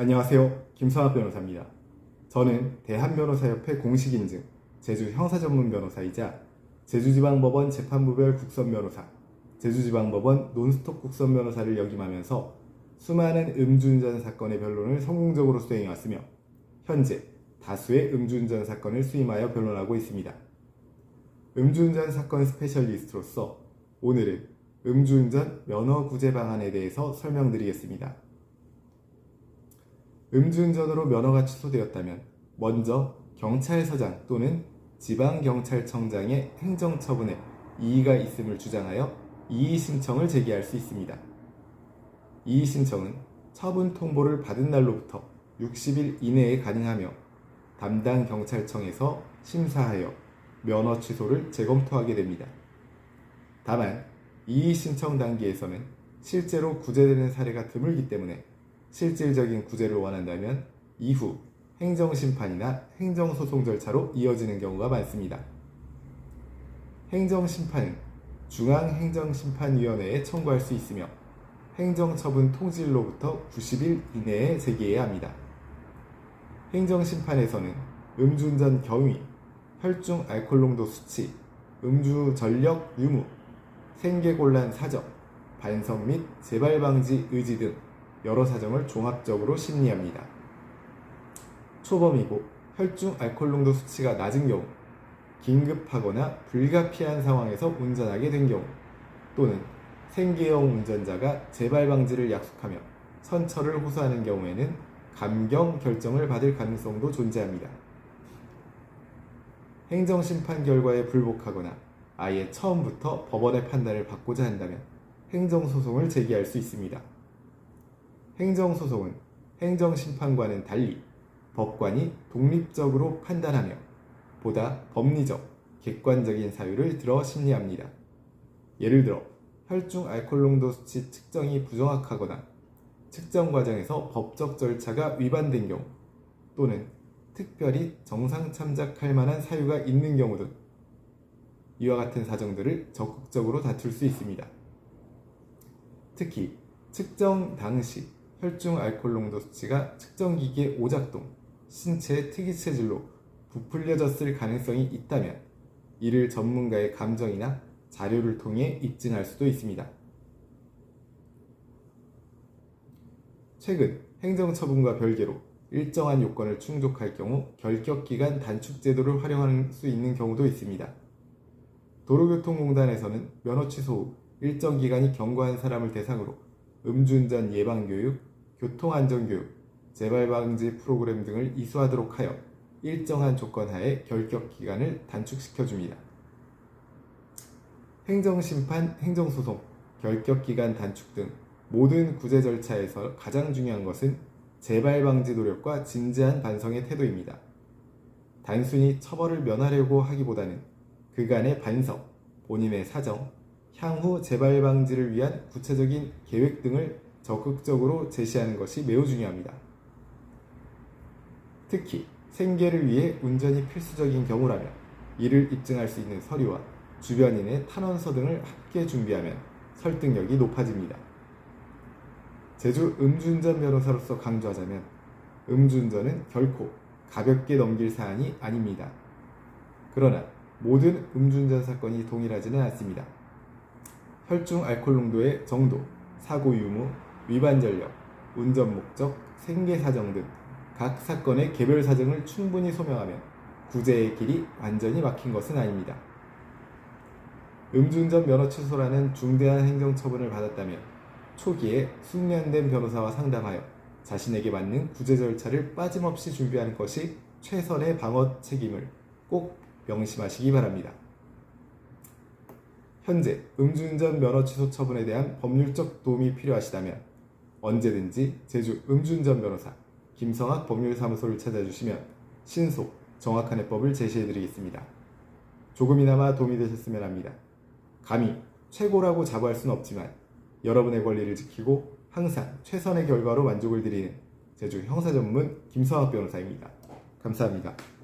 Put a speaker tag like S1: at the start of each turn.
S1: 안녕하세요. 김성학 변호사입니다. 저는 대한변호사협회 공식 인증 제주 형사전문 변호사이자 제주지방법원 재판부별 국선 변호사, 제주지방법원 논스톱 국선 변호사를 역임하면서 수많은 음주운전 사건의 변론을 성공적으로 수행해왔으며 현재 다수의 음주운전 사건을 수임하여 변론하고 있습니다. 음주운전 사건 스페셜리스트로서 오늘은 음주운전 면허 구제 방안에 대해서 설명드리겠습니다. 음주운전으로 면허가 취소되었다면 먼저 경찰서장 또는 지방경찰청장의 행정처분에 이의가 있음을 주장하여 이의 신청을 제기할 수 있습니다. 이의 신청은 처분 통보를 받은 날로부터 60일 이내에 가능하며 담당 경찰청에서 심사하여 면허 취소를 재검토하게 됩니다. 다만 이의 신청 단계에서는 실제로 구제되는 사례가 드물기 때문에 실질적인 구제를 원한다면 이후 행정심판이나 행정소송 절차로 이어지는 경우가 많습니다. 행정심판은 중앙행정심판위원회에 청구할 수 있으며 행정처분 통지일로부터 90일 이내에 제기해야 합니다. 행정심판에서는 음주운전 경위, 혈중 알코올농도 수치, 음주 전력 유무, 생계곤란 사정, 반성 및 재발 방지 의지 등 여러 사정을 종합적으로 심리합니다. 초범이고 혈중 알코올 농도 수치가 낮은 경우, 긴급하거나 불가피한 상황에서 운전하게 된 경우, 또는 생계형 운전자가 재발 방지를 약속하며 선처를 호소하는 경우에는 감경 결정을 받을 가능성도 존재합니다. 행정심판 결과에 불복하거나 아예 처음부터 법원의 판단을 받고자 한다면 행정소송을 제기할 수 있습니다. 행정소송은 행정심판과는 달리 법관이 독립적으로 판단하며 보다 법리적, 객관적인 사유를 들어 심리합니다. 예를 들어 혈중 알코올 농도 수치 측정이 부정확하거나 측정 과정에서 법적 절차가 위반된 경우 또는 특별히 정상 참작할 만한 사유가 있는 경우 등 이와 같은 사정들을 적극적으로 다툴 수 있습니다. 특히 측정 당시 혈중 알코올 농도 수치가 측정기기의 오작동, 신체의 특이 체질로 부풀려졌을 가능성이 있다면 이를 전문가의 감정이나 자료를 통해 입증할 수도 있습니다. 최근 행정처분과 별개로 일정한 요건을 충족할 경우 결격기간 단축 제도를 활용할 수 있는 경우도 있습니다. 도로교통공단에서는 면허 취소 후 일정 기간이 경과한 사람을 대상으로 음주운전 예방 교육, 교통안전교육, 재발방지 프로그램 등을 이수하도록 하여 일정한 조건 하에 결격 기간을 단축시켜 줍니다. 행정심판, 행정소송, 결격 기간 단축 등 모든 구제 절차에서 가장 중요한 것은 재발 방지 노력과 진지한 반성의 태도입니다. 단순히 처벌을 면하려고 하기보다는 그간의 반성, 본인의 사정, 향후 재발 방지를 위한 구체적인 계획 등을 적극적으로 제시하는 것이 매우 중요합니다. 특히 생계를 위해 운전이 필수적인 경우라면 이를 입증할 수 있는 서류와 주변인의 탄원서 등을 함께 준비하면 설득력이 높아집니다. 제주 음주운전 변호사로서 강조하자면 음주운전은 결코 가볍게 넘길 사안이 아닙니다. 그러나 모든 음주운전 사건이 동일하지는 않습니다. 혈중 알코올 농도의 정도, 사고 유무, 위반 전력, 운전 목적, 생계 사정 등 각 사건의 개별 사정을 충분히 소명하면 구제의 길이 완전히 막힌 것은 아닙니다. 음주운전 면허 취소라는 중대한 행정처분을 받았다면 초기에 숙련된 변호사와 상담하여 자신에게 맞는 구제 절차를 빠짐없이 준비하는 것이 최선의 방어 책임을 꼭 명심하시기 바랍니다. 현재 음주운전 면허 취소 처분에 대한 법률적 도움이 필요하시다면 언제든지 제주 음주운전 변호사 김성학 법률사무소를 찾아주시면 신속, 정확한 해법을 제시해드리겠습니다. 조금이나마 도움이 되셨으면 합니다. 감히 최고라고 자부할 수는 없지만 여러분의 권리를 지키고 항상 최선의 결과로 만족을 드리는 제주 형사 전문 김성학 변호사입니다. 감사합니다.